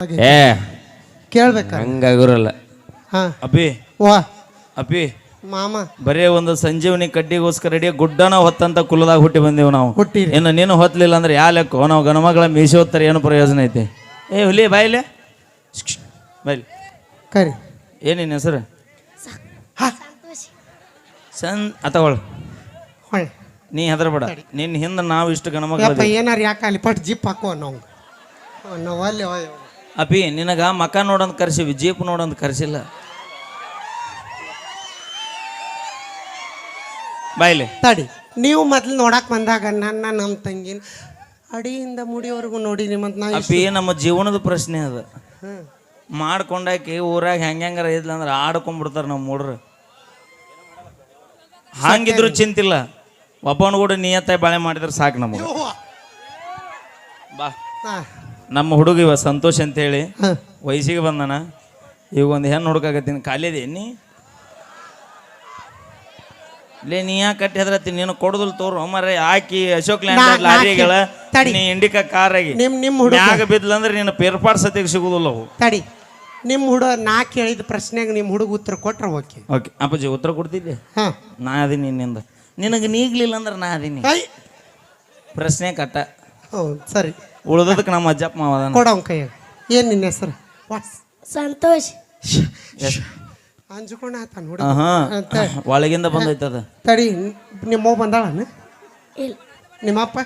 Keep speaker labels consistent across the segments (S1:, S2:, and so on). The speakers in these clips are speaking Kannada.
S1: ಏ.
S2: ಕೇಳ್ಬೇಕ.
S1: ಹಂಗಾಗಿರಲ್ಲ.
S2: ಹಾ.
S3: ಅಪ್ಪಿ.
S2: ವಾ.
S3: ಅಪ್ಪಿ.
S2: ಮಾಮ.
S3: ಬರೇ ಒಂದು ಸಂಜೀವನಿ ಕಡ್ಡಿಗೋಸ್ಕರ ಅಡಿ ಗುಡ್ಡನ ಹೊತ್ತಂತ ಕುಲದಾಗ ಹುಟ್ಟಿ ಬಂದೆವು ನಾವು.
S2: ಹುಟ್ಟಿ.
S3: ಇನ್ನು ನೀನು ಹೊತ್ತಲಿಲ್ಲ ಅಂದ್ರೆ ಯಾ ಲೆಕ್ಕ? ನಾವು ಗಣಮಗಳ ಮೀಸಿ ಹೊತ್ತಾರೆ ಏನು ಪ್ರಯೋಜನ ಐತಿ? ಏ ಹುಲಿ ಬಾಯಿಲೆ ಬಾಯ್ಲಿ
S2: ಕರಿ.
S3: ಏನೇನು ಹೆಸರು?
S2: ಹಾ.
S3: ಸನ್ ಅತವಳು
S2: ಹೊಳ್ಳಿ
S3: ನೀ ಹೆದರ್ಬೇಡ. ನಿನ್ನ ಹಿಂದೆ ನಾವು ಇಷ್ಟು ಗಣಮಗಳ
S2: ಏನಾರು ಏನಾರ ಯಾಕೆ ಅಲ್ಲಿ ಪಟ್ ಜಿಪ್ ಹಾಕೋ ನಾವು? ನಾವು ಅಲ್ಲಿ
S3: ಅಪ್ಪಿ ನಿನಗ ಮಕ ನೋಡಂತ ಕರೆಸಿವಿ ಜೀಪ್ ನೋಡಂತ ಕರೆಸಿಲ್ಲ. ಬಾಯ್ಲಿ.
S2: ತಡಿ ನೀವು ಮೊದ್ಲು ನೋಡಕ್ ಬಂದಾಗ ನನ್ನ ನಮ್ಮ ತಂಗಿನ ಅಡಿಯಿಂದ ಮುಡಿಯವರೆಗೂ ನೋಡಿ ನಿಮ್ಮಂತ ನಾ
S3: ನಮ್ಮ ಜೀವನದ ಪ್ರಶ್ನೆ ಅದ.
S2: ಹ್ಮ್.
S3: ಮಾಡ್ಕೊಂಡಾಕಿ ಊರಾಗ ಹೆಂಗ್ ಹೆಂಗಾರ ಇದ್ಲ ಅಂದ್ರೆ ಆಡ್ಕೊಂಡ್ಬಿಡ್ತಾರ ನಮ್ಮ ಹುಡ್ರು ಹಂಗಿದ್ರು ಚಿಂತಿಲ್ಲ ಒಬ್ಬನ ಕೂಡ ನಿಯತ್ತಾಗಿ ಬಾಳೆ ಮಾಡಿದ್ರೆ ಸಾಕು ನಮಗೆ. ಬಾ.
S2: ಹಾ,
S3: ನಮ್ಮ ಹುಡುಗ ಇವ ಸಂತೋಷ್ ಅಂತ ಹೇಳಿ ವಯಸ್ಸಿಗೆ ಬಂದನ. ಈಗ ಒಂದು ಹೆಣ್ಣು ಹುಡುಕಾಗತ್ತೀನಿ ಖಾಲಿದೆ ನೀ ಲೇ ನೀ ಯಾಕೆ ಕಟ್ಟಿ ಹೆದ್ರತ್ತೀನಿ ನೀನು ಕೊಡದಲ್ ತೋರು. ಮರೆ ಹಾಕಿ ಅಶೋಕ್ ಲ್ಯಾಂಡ್ ಲಾರಿಗಳ
S2: ತಡಿ.
S3: ನೀ ಇಂಡಿಕಾ ಕಾರ್ ಆಗಿ.
S2: ನಿಮ್ ನಿಮ್ ಹುಡುಗ.
S3: ಮ್ಯಾಗ ಬಿದ್ಲಂದ್ರೆ ನಿನ್ನ ಪೇರ್ಪಾಡ್ ಸತಿಗೆ ಸಿಗುದಿಲ್ಲ ಅವು.
S2: ತಡಿ. ನಿಮ್ಮ ಹುಡುಗ ನಾ ಕೇಳಿದ ಪ್ರಶ್ನೆಗೆ ನಿಮ್ಮ ಹುಡುಗ ಉತ್ತರ ಕೊಟ್ರ ಓಕೆ.
S3: ಓಕೆ. ಅಪ್ಪಾಜಿ ಉತ್ತರ ಕೊಡ್ತಿದ್ದೆ.
S2: ಹಾ.
S3: ನಾ ಅದೀನಿ ನಿನ್ನಿಂದ ನಿನಗೆ ನೀಗ್ಲಿಲ್ಲ ಅಂದ್ರೆ ನಾ ಅದೀನಿ.
S2: ಐ.
S3: ಪ್ರಶ್ನೆ ಕಟ್ಟ.
S2: ಹ್ಞೂ ಸರಿ.
S3: ಉಳ್ದದಕ್ಕೆ ನಮ್ಮ ಅಜ್ಜಪ್ಪ ಮಾವ ಅದಾನ.
S2: ಕೊಡವ್ ಕೈಯಾಗ. ಏನು ನಿನ್ನ ಹೆಸರು? ವಾಟ್ಸ್
S4: ಸಂತೋಷ್.
S2: ಅಂಜುಕೊಂಡ ಆತ ಹುಡುಗ
S3: ಅದು
S2: ಅಂತ
S3: ಒಳಗಿಂದ ಬಂದೈತದ
S2: ತಡಿ ನಿಮ್ಮವ್ ಬಂದಾಳನ?
S4: ಇಲ್ಲ.
S2: ನಿಮ್ಮಪ್ಪ?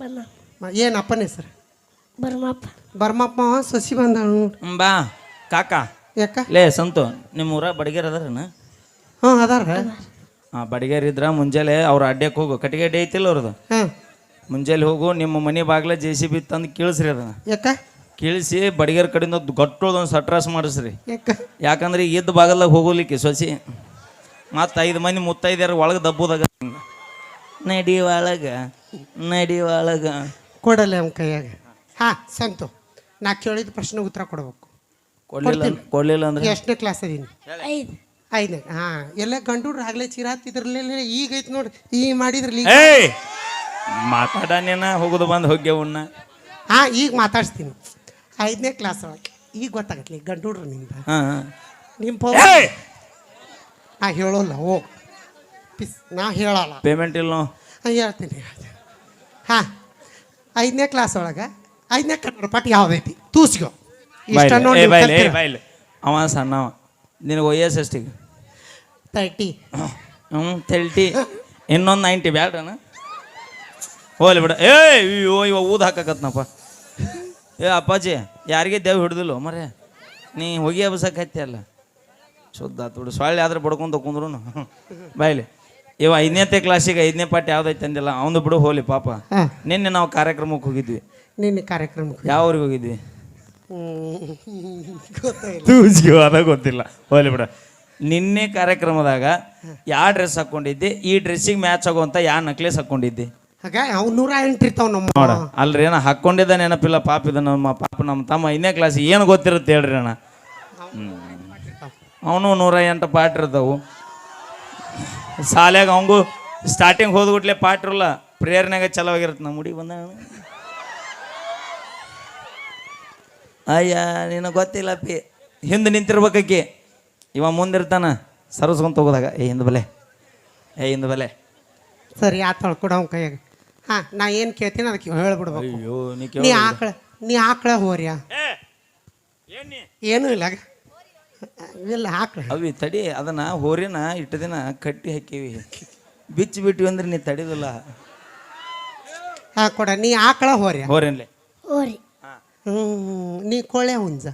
S4: ಬಂದ.
S2: ಮ- ಏನ್ ಅಪ್ಪನ ಹೆಸರು?
S4: ಬರ್ಮಪ್ಪ.
S2: ಬರ್ಮಪ್ಪ ಅವ ಸಸಿ ಬಂದಾಳ ನೋಡು.
S3: ಹ್ಮ್, ಬಾ. ಕಾಕ.
S2: ಯಾಕ?
S3: ಲೇ ಸಂತು ನಿಮ್ಮ ಊರ ಬಡಿಗೇರ್ ಅದಾರನ?
S2: ಹ್ಞೂ ಅದಾರ.
S3: ಹಾಂ ಬಡಿಗೇರ್ ಇದ್ರ ಮುಂಜಾನೆ ಅವ್ರ ಅಡ್ಡಕ್ಕೆ ಹೋಗು. ಕಟ್ಟಿಗೆ ಅಡ್ಡಿ ಐತಿಲ್ಲ ಅವ್ರದ್ದು
S2: ಹಾಂ.
S3: ಮುಂಜಾನೆ ಹೋಗು ನಿಮ್ಮ ಮನೆ ಬಾಗ್ಲ ಜೆ ಸಿ ಬಿ ತಂದು ಕೀಳಿಸ್ರಿ ಅದನ್ನ.
S2: ಯಾಕ?
S3: ಕೀಳಿಸಿ ಬಡಿಗೇರ್ ಕಡೆಯಿಂದ ಗಟ್ಟೋದೊಂದು ಸಟ್ರಾಸ್ ಮಾಡಿಸ್ರಿ.
S2: ಯಾಕ?
S3: ಯಾಕಂದ್ರೆ ಈಗ ಇದ್ದ ಬಾಗಲ್ದಾಗ ಹೋಗೋಲಿಕ್ಕೆ ಸೊಸಿ. ಮತ್ತು ಐದು ಮಂದಿ ಮುತ್ತೈದ್ಯಾರ ಒಳಗೆ ದಬ್ಬೋದಾಗ. ನಡಿ ಒಳಗ ನಡಿ ಒಳಗ.
S2: ಕೊಡಲ್ಲ ನಮ್ಮ ಕೈಯಾಗ. ಹಾ ಸಂತು ನಾ ಕೇಳಿದ ಪ್ರಶ್ನೆ ಉತ್ತರ ಕೊಡ್ಬೇಕು.
S3: ಕೊಡ್ಲಿಲ್ಲ ಕೊಡ್ಲಿಲ್ಲ ಅಂದ್ರೆ?
S2: ಎಷ್ಟನೇ ಕ್ಲಾಸ್ ಅದೀನಿ?
S4: ಐದು.
S2: ಐದನೇ ಹಾ ಎಲ್ಲ ಗಂಡು ಆಗ್ಲೇ ಚಿರಾತಿದ್ರಲ್ಲ ಈಗ ಐತಿ ನೋಡ್ರಿ. ಈ ಮಾಡಿದ್ರಲ್ಲಿ
S3: ಏಯ್! ಮಾತಾಡನೇನ ಹೋಗುದು ಬಂದು ಹೋಗ್ಯವುನ್ನ
S2: ಹಾ ಈಗ ಮಾತಾಡ್ಸ್ತೀನಿ. ಐದನೇ ಕ್ಲಾಸ್ ಒಳಗೆ ಈಗ ಗೊತ್ತಾಗತ್ಲಿ ಗಂಡುಡ್ರು ನಿಂದ
S3: ಹಾಂ ಹಾಂ.
S2: ನಿಮ್ಮ ಪೋ ನಾ ಹೇಳೋಲ್ಲ ಓ ಪಿಸ್ ನಾ ಹೇಳಲ್ಲ.
S3: ಪೇಮೆಂಟ್ ಇಲ್ಲ ನಾವು
S2: ಹಾಂ ಹೇಳ್ತೀನಿ ಹೇಳ್ತೀನಿ. ಹಾಂ ಐದನೇ ಕ್ಲಾಸ್ ಒಳಗೆ ಐದನೇ ಕನ್ನಡ ಪಾಠ ಯಾವ್ದೈತಿ? ತೂಸ್ಗೋ. ಇಷ್ಟ ನೋಡಿ
S3: ಏ ಬಾಯ್ಲೆ. ಅವ ಸಣ್ಣವ. ನಿನಗೆ ವಯಸ್ಸು ಎಷ್ಟಿಗೆ?
S2: ತರ್ಟಿ.
S3: ಹ್ಞೂ ತರ್ಟಿ. ಇನ್ನೊಂದು ನೈಂಟಿ ಬ್ಯಾಡ್ರನ? ಹೋಗ್ಲಿ ಬಿಡ. ಏ ಅಯ್ಯೋ ಇವ ಊದ್ ಹಾಕಕತ್ನಪ್ಪ. ಏ ಅಪ್ಪಾಜಿ ಯಾರಿಗೆ ದೇವ್ ಹಿಡ್ದಿಲ್ಲ ಮರೆ ನೀ ಹೋಗಿ ಹಬ್ಬಸಕ್ಕೆ ಅಲ್ಲ. ಶುದ್ಧ ಆತು ಬಿಡು. ಸೊಳ್ಳೆ ಆದ್ರೆ ಬಡ್ಕೊಂಡು ಕುಂದ್ರು ಬಾಯ್ಲಿ. ಇವ ಐದನೇ ಕ್ಲಾಸಿಗೆ ಐದನೇ ಪಾಠ ಯಾವ್ದೈತೆ ಅಂದಿಲ್ಲ. ಅವನು ಬಿಡು ಹೋಲಿ ಪಾಪ. ನಿನ್ನೆ ನಾವು ಕಾರ್ಯಕ್ರಮಕ್ಕೆ ಹೋಗಿದ್ವಿ.
S2: ನಿನ್ನೆ ಕಾರ್ಯಕ್ರಮಕ್ಕೆ
S3: ಯಾವ ಊರಿಗೆ ಹೋಗಿದ್ವಿ? ಅದ ಗೊತ್ತಿಲ್ಲ. ಹೋಲಿ ಬಿಡ. ನಿನ್ನೆ ಕಾರ್ಯಕ್ರಮದಾಗ ಯಾವ ಡ್ರೆಸ್ ಹಾಕೊಂಡಿದ್ದೆ? ಈ ಡ್ರೆಸ್ಸಿಗೆ ಮ್ಯಾಚ್ ಆಗುವಂತ ಯಾವ ನಕ್ಲೇಸ್ ಹಾಕೊಂಡಿದ್ದೆ?
S2: ಹಾಗ ಅವ್ ನೂರ ಎಂಟು ಇರ್ತಾವ ನಮ್ಮ
S3: ನೋಡ ಅಲ್ರಿ ಏನ ಹಾಕೊಂಡಿದ್ದ ನೆನಪಿಲ್ಲ ಪಾಪ ಇದ ನಮ್ಮ ಪಾಪ ನಮ್ಮ ತಮ್ಮ ಐದನೇ ಕ್ಲಾಸ್ ಏನು ಗೊತ್ತಿರುತ್ತೆ ಹೇಳ್ರಿ ಅಣ್ಣ. ಅವನು ನೂರ ಎಂಟು ಪಾಠ ಇರ್ತಾವು. ಶಾಲ್ಯಾಗ ಅವಂಗೂ ಸ್ಟಾರ್ಟಿಂಗ್ ಹೋದ್ಬಿಟ್ಲೆ ಪಾಠ ಇರಲ್ಲ ಪ್ರೇಯರ್ನಾಗ ಚಲವಾಗಿರುತ್ತೆ ನಮ್ಮ ಹುಡುಗಿ ಬಂದ ಅಯ್ಯ ನಿನಗೆ ಗೊತ್ತಿಲ್ಲ ಪಿ ಹಿಂದೆ ನಿಂತಿರ್ಬೇಕಿ ಇವ ಮುಂದಿರ್ತಾನ ಸರ್ಸ್ಕೊಂತ ಹೋಗೋದಾಗ ಏ ಹಿಂದೆ ಬಲೆ ಏ ಹಿಂದೆ ಬಲೆ.
S2: ಸರಿ ಆತಳ ಕೊಡ ಅವ್ನ ಕೈಯಾಗ. ಹಾಂ ನಾ ಏನು ಕೇಳ್ತೀನಿ ಅದಕ್ಕೆ ಹೇಳ್ಬಿಡ್ಬೇಕು.
S3: ಅಯ್ಯೋ ನೀ
S2: ನೀ ಆಕಳ ನೀ ಆಕಳ ಹೋರ್ಯಾ? ಏನೂ ಇಲ್ಲ. ಇಲ್ಲ ಆಕಳ
S3: ಅವಿ ತಡಿ ಅದನ್ನ ಹೋರಿನ ಇಟ್ಟು ದಿನ ಕಟ್ಟಿ ಹಾಕಿವಿ. ಬಿಚ್ಚಿ ಬಿಟ್ಟಿವಿ ಅಂದ್ರೆ ನೀ ತಡಿದಿಲ್ಲ.
S2: ಹಾಂ ಕೊಡ ನೀ ಆಕಳ ಹೋರಿ
S3: ಹೋರಿಲ್ಲಿ
S4: ಹೋರಿ.
S2: ಹ್ಞೂ ನೀ ಕೊಳೆ ಹುಂಜ.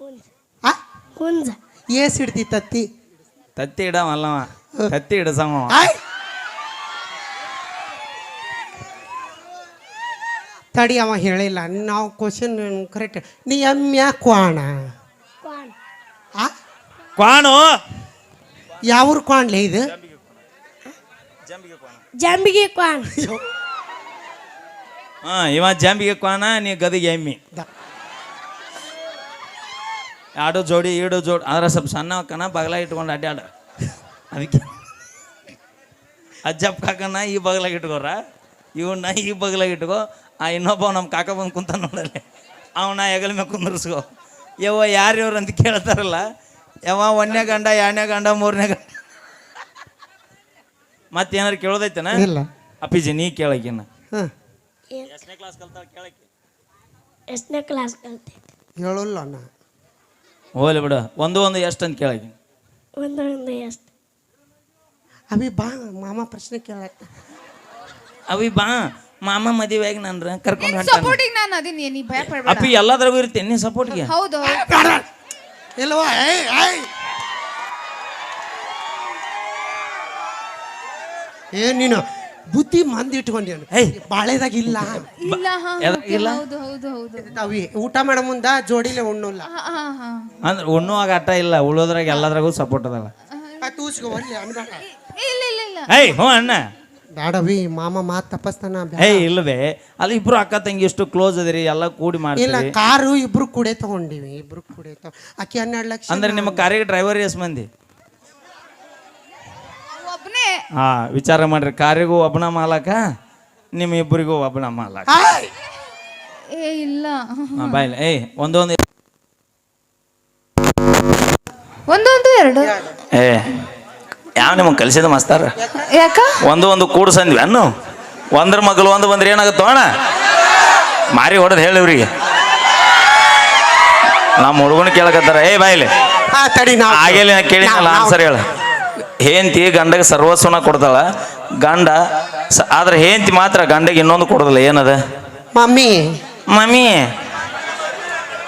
S4: ಹುಂಜ.
S2: ಆ?
S4: ಹುಂಜ.
S2: ಏಸ್ ಹಿಡ್ತಿ ತತ್ತಿ?
S3: ತತ್ತಿ ಇಡವಲ್ಲವ ತತ್ತಿ ಇಡಸವ
S2: ಆಯ್! ತಡಿ ಅವ ಹೇಳಿಲ್ಲ. ನಾವು ಕ್ವಶನ್ ಕರೆಕ್ಟ್ ನೀ ಎಮ್ಯ ಕ್ವಾಣ?
S4: ಕ್ವಾನ್
S2: ಆ?
S3: ಕ್ವಾಣು?
S2: ಯಾವ್ರ ಕ್ವಾಣ್ಲೆ ಇದು?
S4: ಜಂಬಿಗೆ ಕ್ವಾಣ.
S3: ಹಾ ಇವ ಜಾಂಬಿಗೆ ಕ್ವಾಣ ನೀ ಗದಿಗೆ ಎಮ್ಮಿ.
S2: ಎರಡು
S3: ಆಡು ಜೋಡಿ ಈಡು ಜೋಡಿ ಆದ್ರೆ ಸ್ವಲ್ಪ ಸಣ್ಣ ಕಣ ಬಗಲ ಇಟ್ಕೊಂಡು ಅಡ್ಡಾಡ ಅದಕ್ಕೆ. ಅಜ್ಜಪ್ಪ ಕಾಕನ ಈ ಬಗಲಾಗ ಇಟ್ಕೋರ ಇವನ್ನ ಈ ಬಗ್ಲಾಗ ಇಟ್ಕೋ ಆ ಇನ್ನೊಬ್ಬ ನಮ್ಮ ಕಾಕ ಬಂದು ಕುಂತ ನೋಡಲಿ ಅವನ ಹೆಗಲ ಮೇಲೆ ಕುಂದರ್ಸ್ಕೋ. ಯವ್ವ ಯಾರು ಇವ್ರು ಅಂತ ಕೇಳ್ತಾರಲ್ಲ ಯವ್ವ ಒಂದನೇ ಗಂಡ ಎರಡನೇ ಗಂಡ ಮೂರನೇ ಗಂಡ. ಮತ್ತೇನಾರು ಕೇಳೋದೈತನ?
S2: ಇಲ್ಲ.
S3: ಅಪ್ಪಿಜಿ ನೀ ಎಷ್ಟನೇ ಕ್ಲಾಸ್ ಕಲ್ತಾಳ ಕೇಳಕ್ಕೆ
S4: ಎಷ್ಟನೇ ಕ್ಲಾಸ್ ಕಲ್ತೆ
S2: ಹೇಳಲ್ಲ ನಾ.
S3: ಹೋಗ್ಲಿ ಬಿಡು ಒಂದು ಒಂದು ಎಷ್ಟು ಅಂತ ಕೇಳಕ್ಕೆ
S4: ಒಂದು ಒಂದು ಎಷ್ಟು?
S2: ಅಭಿ ಬಾ ಮಾಮ ಪ್ರಶ್ನೆ ಕೇಳಕ್ಕೆ
S3: ಅವಿ ಬಾ ಮಾಮ ಮದುವೆಯಾಗಿ ನಾನು ಕರ್ಕೊಂಡು ಹೊಂಟಾನ.
S1: ಸಪೋರ್ಟಿಗೆ ನಾನು ಅದೀನಿ ನೀ ಭಯ ಪಡ್ಬೇಡ
S3: ಅಪ್ಪಿ ಎಲ್ಲದ್ರಾಗೂ ಇರ್ತೇನೆ ನೀ ಸಪೋರ್ಟ್ಗೆ
S1: ಹೌದು.
S2: ಇಲ್ವಾ? ಏಯ್ ಏಯ್. ಏ ನೀನು ಬುದ್ಧಿ ಮಂದಿ ಇಟ್ಕೊಂಡೇನು
S3: ಏಯ್.
S2: ಬಾಳೆದಾಗ ಇಲ್ಲ.
S1: ಇಲ್ಲ ಹಾ
S3: ಎದ-
S1: okay,
S3: ಇಲ್ಲ?
S1: ಹೌದು ಹೌದು ಹೌದು.
S2: ಅವಿ? ಊಟ ಮಾಡೋ ಮುಂದ ಜೋಡಿಲೆ ಉಣ್ಣಲ್ಲ.
S1: ಹಾ ಹಾ ಹಾ.
S3: ಅಂದ್ರೆ ಉಣ್ಣುವಾಗ ಅಟ್ಟ ಇಲ್ಲ ಉಳೋದ್ರಾಗ ಎಲ್ಲದ್ರಾಗೂ ಸಪೋರ್ಟ್ ಅದಲ್ಲ.
S2: ತೂಸ್ಕೊ ಒಳ್ಳೆ ಅನ್ಬೇಡ
S1: ಇಲ್ಲ ಇಲ್ಲ ಇಲ್ಲ.
S3: ಏಯ್ ಹ್ಞೂ ಅಣ್ಣ.
S2: ಬೇಡವಿ ಮಾಮ ಮಾತ್ ತಪಸ್ತನ ಬ್ಯಾ-
S3: ಇಲ್ಲವೇ? ಅಲ್ಲಿ ಇಬ್ರು ಅಕ್ಕ ತಂಗಿ ಎಷ್ಟು ಕ್ಲೋಸ್ ಅದಿರಿ ಎಲ್ಲ ಕೂಡಿ
S2: ಇಲ್ಲ
S3: ಮಾಡ್ತೀರಿ
S2: ಕಾರು ಇಬ್ರು ಕೂಡೆ ತಗೊಂಡಿವಿ ಇಬ್ರು ಕೂಡೆ ತಗೊ ಆಕಿ ಹನ್ನೆರಡು ಲಕ್ಷ
S3: ಅಂದ್ರೆ ನಿಮ್ಮ ಕಾರಿಗೆ ಡ್ರೈವರ್ ಎಸ್ ಮಂದಿ?
S1: ಒಬ್ಬನೇ
S3: ಹಾ ವಿಚಾರ ಮಾಡ್ರಿ ಕಾರಿಗೂ ಒಬ್ಬನ ಮಾಲಕ ನಿಮ್ಮ ಇಬ್ಬರಿಗೂ ಒಬ್ಬನ ಮಾಲಕ.
S2: ಆಯ್!
S1: ಏ ಇಲ್ಲ.
S3: ಹಾ ಬಾಯ್ಲಿ ಏಯ್ ಒಂದೊಂದು
S1: ಒಂದೊಂದು ಎರಡು.
S3: ಏ ಯಾವ ನಿಮಗೆ ಕಲಿಸಿದ ಮಾಸ್ತಾರ?
S1: ಯಾಕ?
S3: ಒಂದು ಒಂದು ಕೂಡ್ಸಂದ್ವಿ ಅನ್ನು ಒಂದ್ರ ಮಗಲು ಒಂದು ಬಂದ್ರೆ ಏನಾಗುತ್ತೋ ಅಣ್ಣ? ಮಾರಿ ಹೊಡೆದು ಹೇಳಿವ್ರಿ ನಮ್ಮ ಹುಡುಗನ ಕೇಳಕತ್ತಾರ ಏ ಬಾಯಿಲಿ
S2: ಆ, ತಡಿ ನಾವು
S3: ಆಗೇಲಿ ಕೇಳಿನಲ್ಲ ಆನ್ಸರ್ ಹೇಳ. ಹೇಂತಿ ಗಂಡಗೆ ಸರ್ವಸ್ವನ ಕೊಡ್ತಾಳ ಗಂಡ ಸ- ಆದ್ರೆ ಹೇಂತಿ ಮಾತ್ರ ಗಂಡಗೆ ಇನ್ನೊಂದು ಕೊಡೋದಿಲ್ಲ ಏನದ?
S2: ಮಮ್ಮಿ.
S3: ಮಮ್ಮಿ.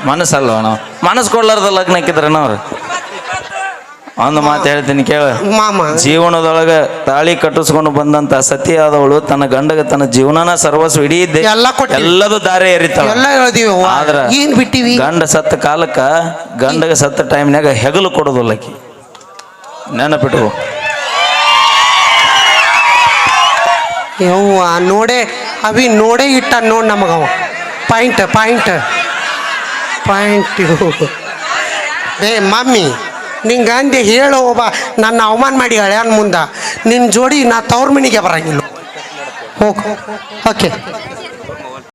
S3: ಮನಸ್ಸಲ್ಲ ನಾವು ಮನಸ್ಸು ಕೊಡ್ಲಾರ್ದ ಲಗ್ನ ಹಾಕಿದ್ರೇನ ಅವ್ರು? ಒಂದು ಮಾತು ಹೇಳ್ತೀನಿ ಕೇಳ.
S2: ಮಾಮ.
S3: ಜೀವನದೊಳಗ ತಾಳಿ ಕಟ್ಟಿಸ್ಕೊಂಡು ಬಂದಂತ ಸತಿಯಾದವಳು ತನ್ನ ಗಂಡಗ ತನ್ನ ಜೀವನನ ಸರ್ವಸ್ವ ಇಡೀ
S2: ಎಲ್ಲ.
S3: ಎಲ್ಲದೂ ದಾರಿ ಎರಿತಾವ
S2: ಎಲ್ಲ ಹೇಳ್ದೀವಿ.
S3: ಆದ್ರ
S2: ಏನ್ ಬಿಟ್ಟಿವಿ?
S3: ಗಂಡ ಸತ್ತ ಕಾಲಕ್ಕ ಗಂಡಗ ಸತ್ತ ಟೈಮ್ನಾಗ ಹೆಗಲು ಕೊಡೋದಿಲ್ಲ ಆಕಿ ನೆನಪಿಟ್ಟು
S2: ಯವ್ವ ನೋಡೇ ಅವಿ ನೋಡೇ ಇಟ್ಟ ನೋಡ್ ನಮಗವ ಪಾಯಿಂಟ್ ಪಾಯಿಂಟ್ ಪಾಯಿಂಟ್ ಏ ಮಮ್ಮಿ. ನಿಂಗೆ ಗಾಂಧಿ ಹೇಳು ಒಬ್ಬ ನನ್ನ ಅವಮಾನ ಮಾಡಿ ಹಳೆಯನ್ ಮುಂದ. ನಿನ್ನ ಜೋಡಿ ನಾ ತವ್ರ ಮನೆಗೆ ಬರಂಗಿಲ್ಲ. ಹೋಗು. ಓಕೆ.